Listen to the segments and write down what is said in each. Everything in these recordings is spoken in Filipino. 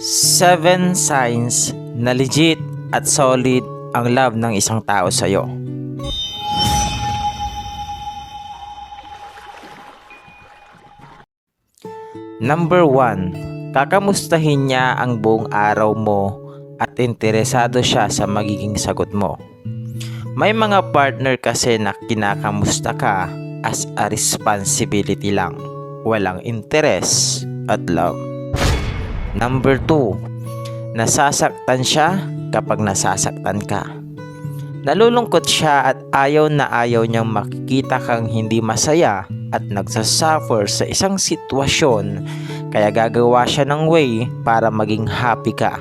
7 signs na legit at solid ang love ng isang tao sa'yo. Number 1. Kakamustahin niya ang buong araw mo at interesado siya sa magiging sagot mo. May mga partner kasi na kinakamusta ka as a responsibility lang. Walang interes at love. Number 2. Nasasaktan siya kapag nasasaktan ka. Nalulungkot siya at ayaw na ayaw niyang makikita kang hindi masaya at nagsasuffer sa isang sitwasyon kaya gagawa siya ng way para maging happy ka.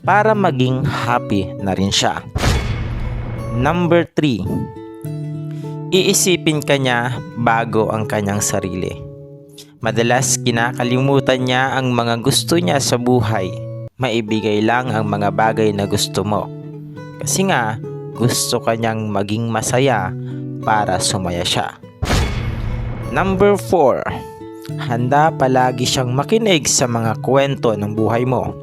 Para maging happy na rin siya. Number 3. Iisipin ka niya bago ang kanyang sarili. Madalas kinakalimutan niya ang mga gusto niya sa buhay. Maibigay lang ang mga bagay na gusto mo. Kasi nga, gusto kanyang maging masaya para sumaya siya. Number 4. Handa palagi siyang makinig sa mga kwento ng buhay mo.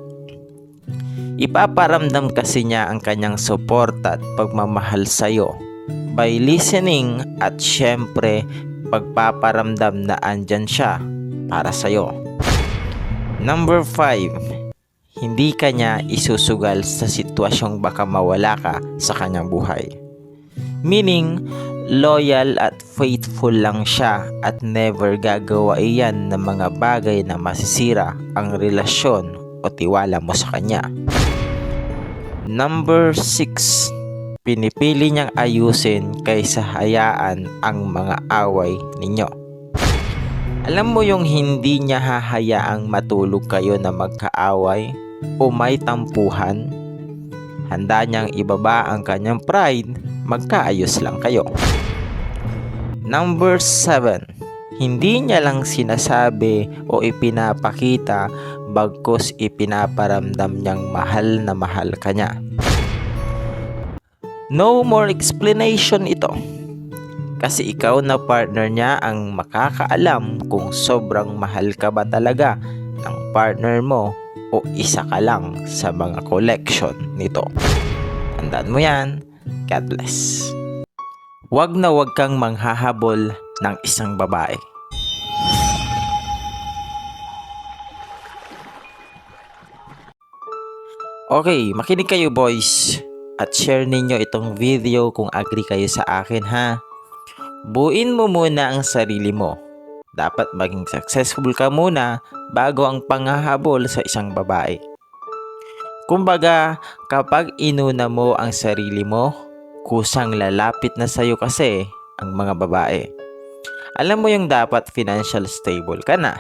Ipaparamdam kasi niya ang kanyang suporta at pagmamahal sa iyo by listening at syempre pagpaparamdam na andyan siya para sa iyo. Number 5. Hindi ka niya isusugal sa sitwasyong baka mawala ka sa kanyang buhay. Meaning, loyal at faithful lang siya at never gagawa iyan ng mga bagay na masisira ang relasyon o tiwala mo sa kanya. Number 6. Pinipili niyang ayusin kaysa hayaan ang mga away ninyo. Alam mo yung hindi niya hahayaang matulog kayo na magkaaway o may tampuhan? Handa niyang ibaba ang kanyang pride, magkaayos lang kayo. Number 7. Hindi niya lang sinasabi o ipinapakita bagkus ipinaparamdam niyang mahal na mahal ka niya. No more explanation ito. Kasi ikaw na partner niya ang makakaalam kung sobrang mahal ka ba talaga ng partner mo o isa ka lang sa mga collection nito. Tandaan mo yan. God bless. Huwag na huwag kang manghahabol ng isang babae. Okay, makinig kayo boys at share ninyo itong video kung agree kayo sa akin ha. Buin mo muna ang sarili mo. Dapat maging successful ka muna bago ang panghahabol sa isang babae. Kumbaga, kapag inuna mo ang sarili mo, kusang lalapit na sa'yo kasi ang mga babae. Alam mo yung dapat financial stable ka na.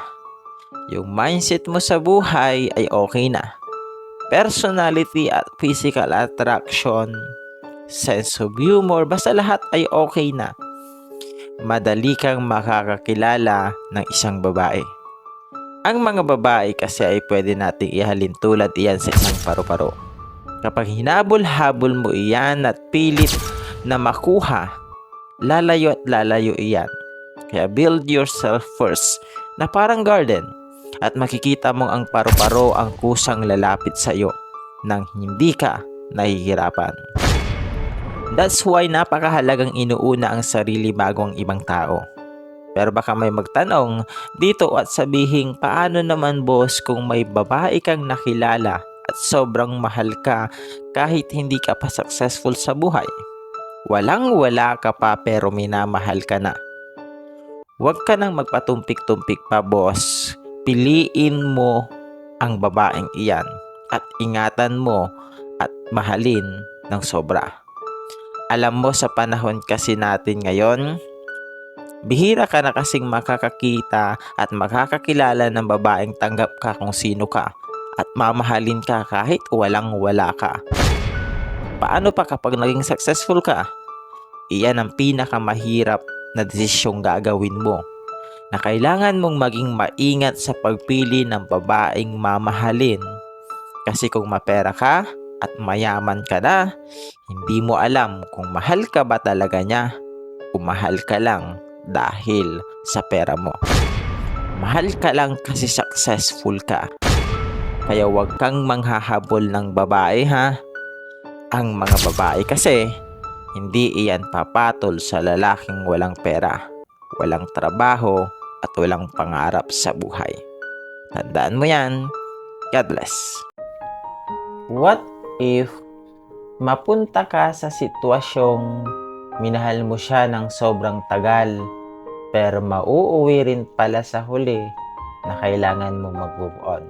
Yung mindset mo sa buhay ay okay na. Personality at physical attraction, sense of humor, basta lahat ay okay na. Madali kang makakakilala ng isang babae. Ang mga babae kasi ay pwede nating ihalin tulad iyan sa isang paru-paro. Kapag hinabol-habol mo iyan at pilit na makuha, lalayo at lalayo iyan. Kaya build yourself first na parang garden at makikita mong ang paru-paro ang kusang lalapit sa iyo nang hindi ka nahihirapan. That's why napakahalagang inuuna ang sarili bago ang ibang tao. Pero baka may magtanong dito at sabihin paano naman boss kung may babae kang nakilala at sobrang mahal ka kahit hindi ka pa successful sa buhay. Walang wala ka pa pero minamahal ka na. Huwag ka nang magpatumpik-tumpik pa boss. Piliin mo ang babaeng iyan at ingatan mo at mahalin ng sobra. Alam mo sa panahon kasi natin ngayon, Bihira ka na kasing makakakita at makakakilala ng babaeng tanggap ka kung sino ka at mamahalin ka kahit walang wala ka. Paano pa kapag naging successful ka? Iyan ang pinakamahirap na desisyong gagawin mo na kailangan mong maging maingat sa pagpili ng babaeng mamahalin. Kasi kung mapera ka at mayaman ka na, hindi mo alam kung mahal ka ba talaga niya o mahal ka lang dahil sa pera mo. Mahal ka lang kasi successful ka. Kaya huwag kang manghahabol ng babae ha. Ang mga babae kasi, hindi iyan papatol sa lalaking walang pera, walang trabaho, at walang pangarap sa buhay. Tandaan mo yan. God bless. What if mapunta ka sa sitwasyong minahal mo siya ng sobrang tagal pero mauuwi rin pala sa huli na kailangan mo mag-move on?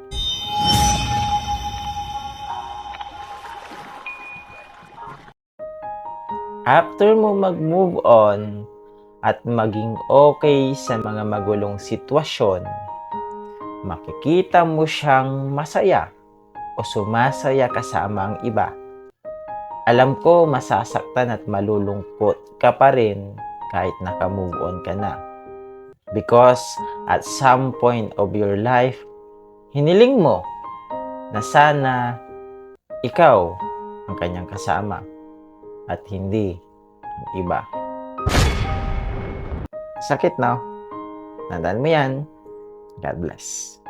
After mo mag-move on at maging okay sa mga magulong sitwasyon, makikita mo siyang masaya o sumasaya kasama ang iba. Alam ko masasaktan at malulungkot ka pa rin kahit naka-move on ka na. Because at some point of your life, hiniling mo na sana ikaw ang kanyang kasama at hindi ang iba. Sakit, no? Tandaan mo yan. God bless.